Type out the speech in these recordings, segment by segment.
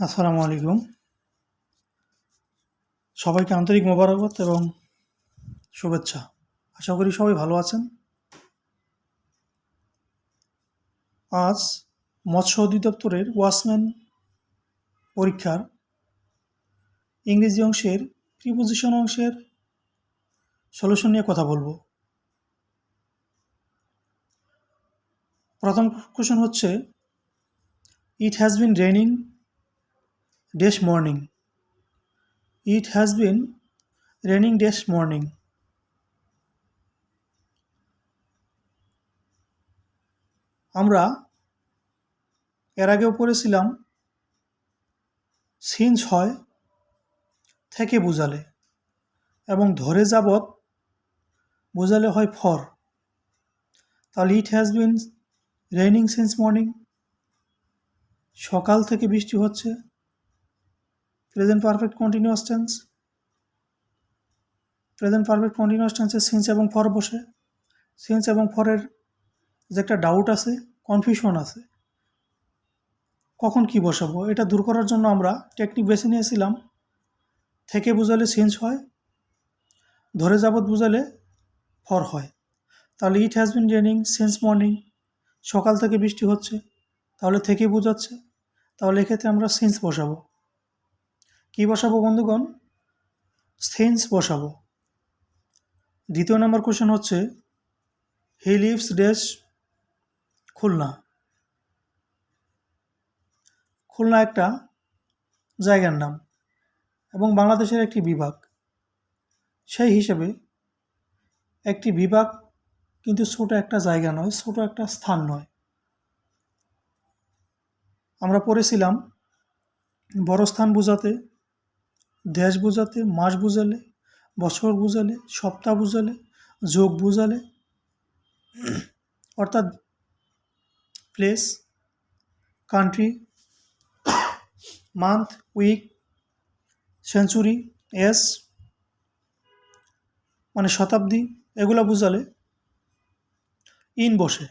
আসসালামু আলাইকুম। সবাইকে আন্তরিক মোবারকবাদ এবং শুভেচ্ছা। আশা করি সবাই ভালো আছেন। আজ মৎস্য অধিদপ্তরের ওয়াচম্যান পরীক্ষার ইংরেজি অংশের প্রিপোজিশন অংশের সলিউশন নিয়ে কথা বলব। প্রথম কোশ্চেন হচ্ছে it has been raining this morning. It has been raining this morning. আমরা এর আগেও পড়েছিলাম সিন্স হয় থেকে বোঝালে এবং ধরে যাবৎ বোঝালে হয় ফর। তাহলে it has been raining since morning. সকাল থেকে বৃষ্টি হচ্ছে। Present perfect continuous tense present perfect continuous টেন্সে সিন্স এবং ফর বসে। সিন্স এবং ফরের যে একটা ডাউট আছে কনফিউশন আছে, কখন কি বসাবো? এটা দূর করার জন্য আমরা টেকনিক বেছে নিয়েছিলাম। থেকে বুঝালে সিন্স হয়, ধরে যাবৎ বুঝালে ফর হয়। তাহলে it has been raining since morning সকাল থেকে বৃষ্টি হচ্ছে, তাহলে থেকে বোঝাচ্ছে, তাহলে এক্ষেত্রে আমরা সিন্স বসাবো। কী বসাবো বন্ধুগণ? সেন্স বসাবো। দ্বিতীয় নম্বর কোশ্চেন হচ্ছে, he lives this Khulna. Khulna একটা জায়গার নাম এবং বাংলাদেশের একটি বিভাগ। সেই হিসেবে একটি বিভাগ কিন্তু ছোট একটা জায়গা নয়, ছোট একটা স্থান নয়। আমরা পড়েছিলাম বড় স্থান বোঝাতে দেশ বোঝাতে, মাস বুঝালে, বছর বুঝালে, সপ্তাহ বুঝালে, যোগ বুঝালে, অর্থাৎ place country month week century S মানে শতাব্দী, এগুলো বোঝালে ইন বসে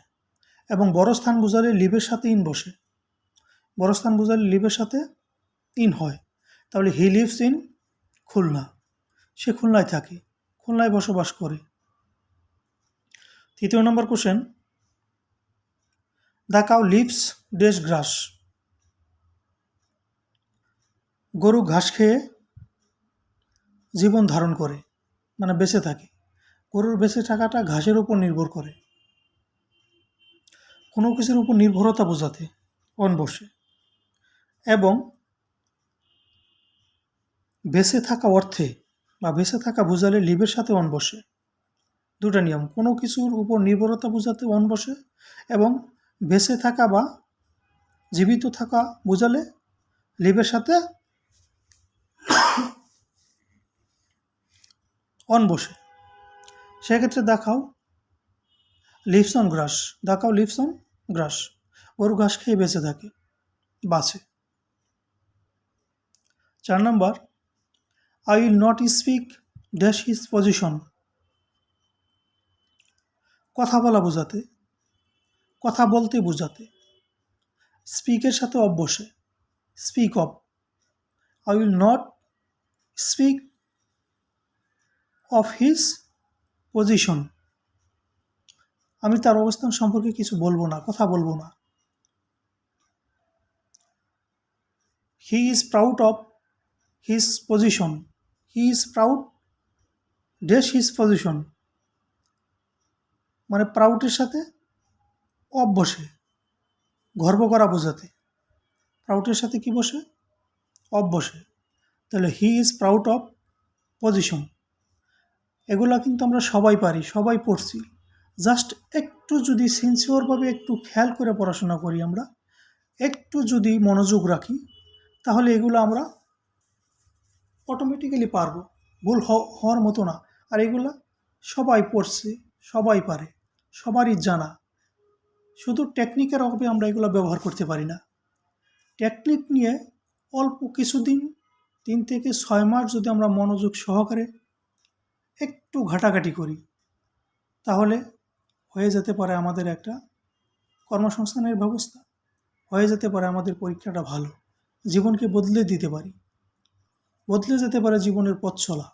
এবং বড় স্থান বুঝালে লিভের সাথে ইন বসে। বড় স্থান বুঝালে লিভের সাথে ইন হয়। তাহলে হি লিভস ইন খুলনা। সে খুলনায় থাকে, খুলনায় বসবাস করে। তৃতীয় নম্বর question the cow lives dash grass. গরু ঘাস খেয়ে জীবন ধারণ করে মানে বেঁচে থাকে। গরুর বেঁচে থাকাটা ঘাসের উপর নির্ভর করে। কোনো কিছুর উপর নির্ভরতা বোঝাতে, অন বসে। এবং বেঁচে থাকা অর্থে বা বেঁচে থাকা বোঝালে লিভের সাথে অন বসে। দুটা নিয়ম, কোনো কিছুর উপর নির্ভরতা বোঝাতে অন বসে এবং বেঁচে থাকা বা জীবিত থাকা বোঝালে লিভের সাথে অন বসে। সেক্ষেত্রে দেখাও লিভস অন গ্রাস, দেখাও লিভস অন গ্রাস গরু ঘাস খেয়ে বেঁচে থাকে, বাঁচে। চার নম্বর I will not speak dash his position কথা বলা বোঝাতে, কথা বলতে বোঝাতে, স্পিকের সাথে অফ বসে speak of I will not speak of his position আমি তার অবস্থান সম্পর্কে কিছু বলব না, কথা বলব না। He is proud of his position he is proud dash his position মানে প্রাউডের সাথে অফ বসে গর্ব করা বোঝাতে। প্রাউডের সাথে কি বসে? অফ বসে তাহলে he is proud of position এগুলা কিন্তু আমরা সবাই পারি, সবাই পড়ছি। জাস্ট একটু যদি সিনসিওরভাবে একটু খেয়াল করে পড়াশোনা করি আমরা, একটু যদি মনোযোগ রাখি, তাহলে এগুলো আমরা অটোমেটিক্যালি পারব। ভুল হওয়ার মতো না। আর এগুলা সবাই পড়ছে, সবাই পারে, সবারই জানা। শুধু টেকনিকের অভাবে আমরা এগুলো ব্যবহার করতে পারি না। টেকনিক নিয়ে অল্প কিছুদিন, তিন থেকে ছয় মাস যদি আমরা মনোযোগ সহকারে একটু ঘাটাঘাটি করি, তাহলে হয়ে যেতে পারে আমাদের একটা কর্মসংস্থানের ব্যবস্থা, হয়ে যেতে পারে আমাদের পরীক্ষাটা ভালো, জীবনকে বদলে দিতে পারি। বদলে যেতে পারে জীবনের পথ চলা।